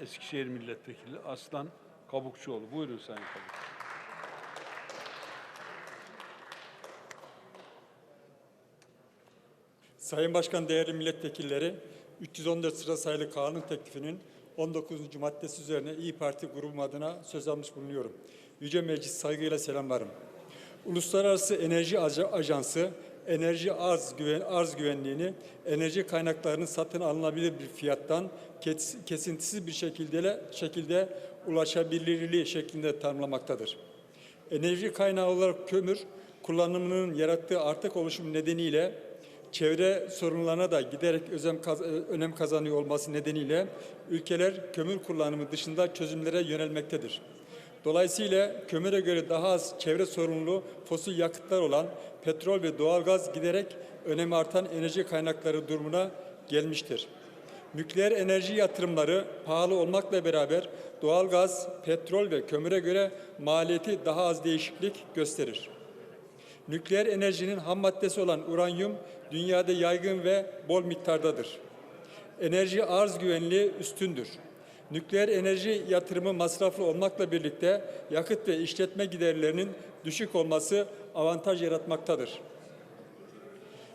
Eskişehir Milletvekili Aslan Kabukçuoğlu. Buyurun Sayın Kabukçuoğlu. Sayın Başkan, değerli milletvekilleri, 314 sıra sayılı kanun teklifinin 19. maddesi üzerine İyi Parti grubum adına söz almış bulunuyorum. Yüce Meclis saygıyla selamlarım. Uluslararası Enerji Aj- Ajansı enerji arz güven arz güvenliğini enerji kaynaklarının satın alınabilir bir fiyattan kes- kesintisiz bir şekilde şekilde ulaşabilirliği şeklinde tanımlamaktadır. Enerji kaynağı olarak kömür kullanımının yarattığı artık oluşum nedeniyle çevre sorunlarına da giderek özem kaz- önem kazanıyor olması nedeniyle ülkeler kömür kullanımı dışında çözümlere yönelmektedir. Dolayısıyla kömüre göre daha az çevre sorumlu fosil yakıtlar olan petrol ve doğalgaz giderek önemi artan enerji kaynakları durumuna gelmiştir. Nükleer enerji yatırımları pahalı olmakla beraber doğalgaz, petrol ve kömüre göre maliyeti daha az değişiklik gösterir. Nükleer enerjinin ham maddesi olan uranyum dünyada yaygın ve bol miktardadır. Enerji arz güvenliği üstündür. Nükleer enerji yatırımı masraflı olmakla birlikte yakıt ve işletme giderlerinin düşük olması avantaj yaratmaktadır.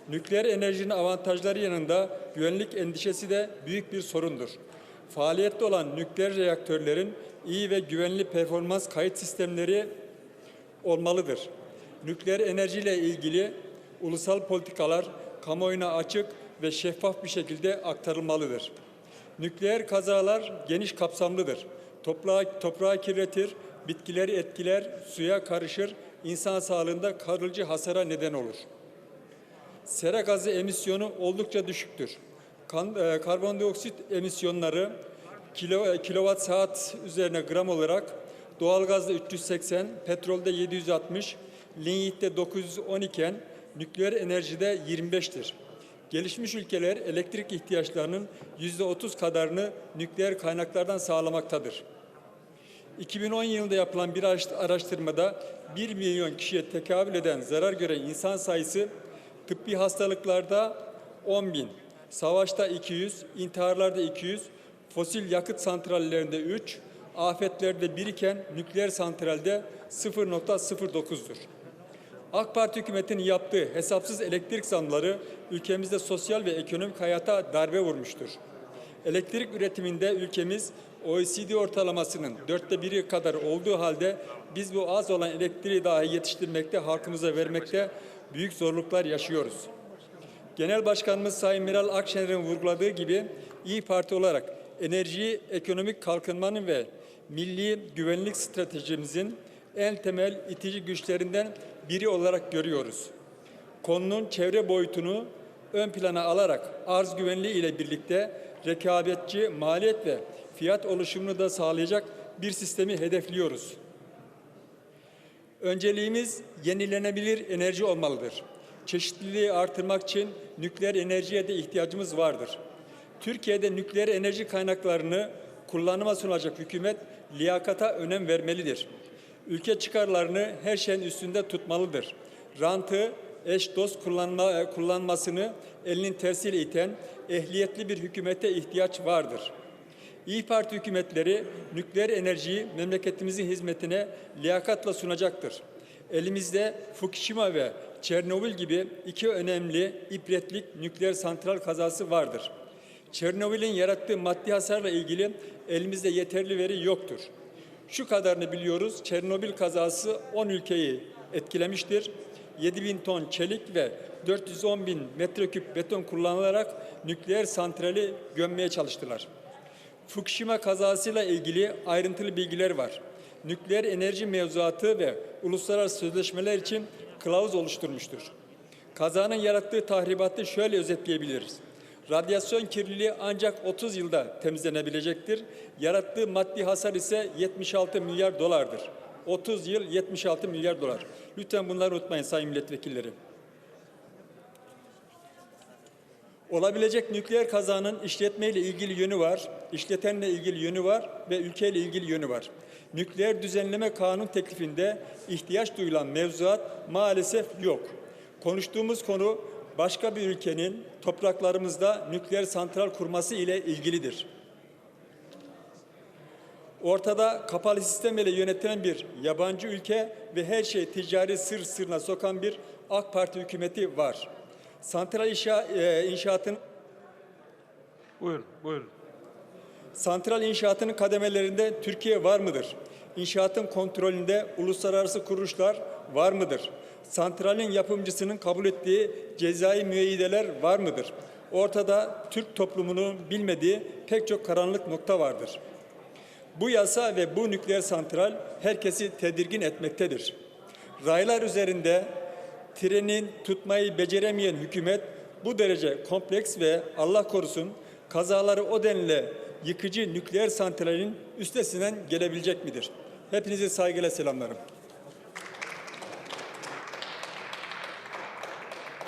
Nükleer enerjinin avantajları yanında güvenlik endişesi de büyük bir sorundur. Faaliyette olan nükleer reaktörlerin iyi ve güvenli performans kayıt sistemleri olmalıdır. Nükleer enerjiyle ilgili ulusal politikalar kamuoyuna açık ve şeffaf bir şekilde aktarılmalıdır. Nükleer kazalar geniş kapsamlıdır. Toprağı, toprağı kirletir, bitkileri etkiler, suya karışır, insan sağlığında kalıcı hasara neden olur. Sera gazı emisyonu oldukça düşüktür. Kan, e, karbondioksit emisyonları kilo, e, kilowatt saat üzerine gram olarak doğalgazda 380, petrolde 760, linyitte 910 iken nükleer enerjide 25'tir. Gelişmiş ülkeler elektrik ihtiyaçlarının %30 kadarını nükleer kaynaklardan sağlamaktadır. 2010 yılında yapılan bir araş- araştırmada 1 milyon kişiye tekabül eden zarar gören insan sayısı tıbbi hastalıklarda 10 bin, savaşta 200, intiharlarda 200, fosil yakıt santrallerinde 3, afetlerde 1 iken nükleer santralde 0.09'dur. AK Parti hükümetinin yaptığı hesapsız elektrik zamları ülkemizde sosyal ve ekonomik hayata darbe vurmuştur. Elektrik üretiminde ülkemiz OECD ortalamasının dörtte biri kadar olduğu halde biz bu az olan elektriği dahi yetiştirmekte, halkımıza vermekte büyük zorluklar yaşıyoruz. Genel Başkanımız Sayın Meral Akşener'in vurguladığı gibi İyi Parti olarak enerjiyi ekonomik kalkınmanın ve milli güvenlik stratejimizin en temel itici güçlerinden biri olarak görüyoruz. Konunun çevre boyutunu ön plana alarak arz güvenliği ile birlikte rekabetçi maliyet ve fiyat oluşumunu da sağlayacak bir sistemi hedefliyoruz. Önceliğimiz yenilenebilir enerji olmalıdır. Çeşitliliği artırmak için nükleer enerjiye de ihtiyacımız vardır. Türkiye'de nükleer enerji kaynaklarını kullanıma sunacak hükümet liyakata önem vermelidir. Ülke çıkarlarını her şeyin üstünde tutmalıdır. Rantı, eş dost kullanma, kullanmasını elinin tersiyle iten ehliyetli bir hükümete ihtiyaç vardır. İyi Parti hükümetleri nükleer enerjiyi memleketimizin hizmetine liyakatla sunacaktır. Elimizde Fukushima ve Çernobil gibi iki önemli ibretlik nükleer santral kazası vardır. Çernobil'in yarattığı maddi hasarla ilgili elimizde yeterli veri yoktur. Şu kadarını biliyoruz, Çernobil kazası 10 ülkeyi etkilemiştir. 7 bin ton çelik ve 410 bin metreküp beton kullanılarak nükleer santrali gömmeye çalıştılar. Fukushima kazasıyla ilgili ayrıntılı bilgiler var. Nükleer enerji mevzuatı ve uluslararası sözleşmeler için kılavuz oluşturmuştur. Kazanın yarattığı tahribatı şöyle özetleyebiliriz. Radyasyon kirliliği ancak 30 yılda temizlenebilecektir. Yarattığı maddi hasar ise 76 milyar dolardır. 30 yıl 76 milyar dolar. Lütfen bunları unutmayın sayın milletvekilleri. Olabilecek nükleer kazanın işletmeyle ilgili yönü var, işletenle ilgili yönü var ve ülkeyle ilgili yönü var. Nükleer düzenleme kanun teklifinde ihtiyaç duyulan mevzuat maalesef yok. Konuştuğumuz konu başka bir ülkenin topraklarımızda nükleer santral kurması ile ilgilidir. Ortada kapalı sistem ile yönetilen bir yabancı ülke ve her şey ticari sır sırrına sokan bir AK Parti hükümeti var. Santral inşa, e, inşaatın Buyurun, buyurun. Santral inşaatının kademelerinde Türkiye var mıdır? İnşaatın kontrolünde uluslararası kuruluşlar var mıdır? Santralin yapımcısının kabul ettiği cezai müeyyideler var mıdır? Ortada Türk toplumunun bilmediği pek çok karanlık nokta vardır. Bu yasa ve bu nükleer santral herkesi tedirgin etmektedir. Raylar üzerinde trenin tutmayı beceremeyen hükümet bu derece kompleks ve Allah korusun kazaları o denli yıkıcı nükleer santralin üstesinden gelebilecek midir? Hepinizi saygıyla selamlarım.